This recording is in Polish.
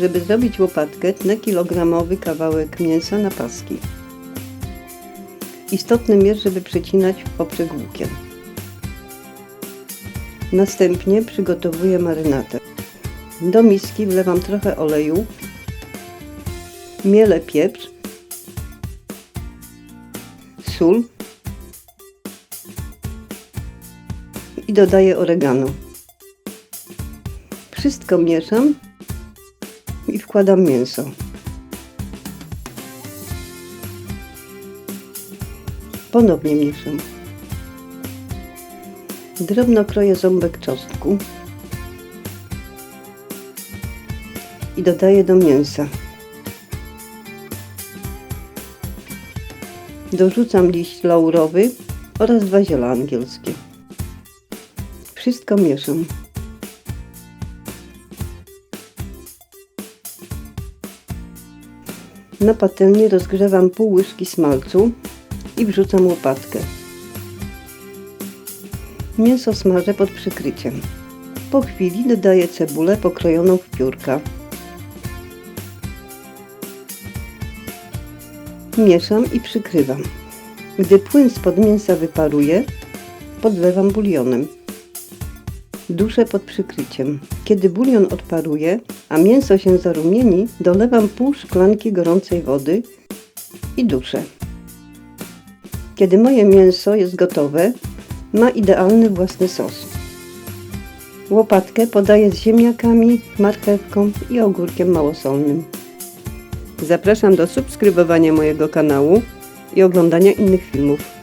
żeby zrobić łopatkę, tnę kilogramowy kawałek mięsa na paski. Istotnym jest, żeby przecinać poprzek łukiem. Następnie przygotowuję marynatę. Do miski wlewam trochę oleju, mielę pieprz, sól i dodaję oregano. Wszystko mieszam wkładam mięso. Ponownie mieszam. Drobno kroję ząbek czosnku i dodaję do mięsa. Dorzucam liść laurowy oraz dwa ziela angielskie. Wszystko mieszam. Na patelni rozgrzewam pół łyżki smalcu i wrzucam łopatkę. Mięso smażę pod przykryciem. Po chwili dodaję cebulę pokrojoną w piórka. Mieszam i przykrywam. Gdy płyn spod mięsa wyparuje, podlewam bulionem. Duszę pod przykryciem. Kiedy bulion odparuje, a mięso się zarumieni, dolewam pół szklanki gorącej wody i duszę. Kiedy moje mięso jest gotowe, ma idealny własny sos. Łopatkę podaję z ziemniakami, marchewką i ogórkiem małosolnym. Zapraszam do subskrybowania mojego kanału i oglądania innych filmów.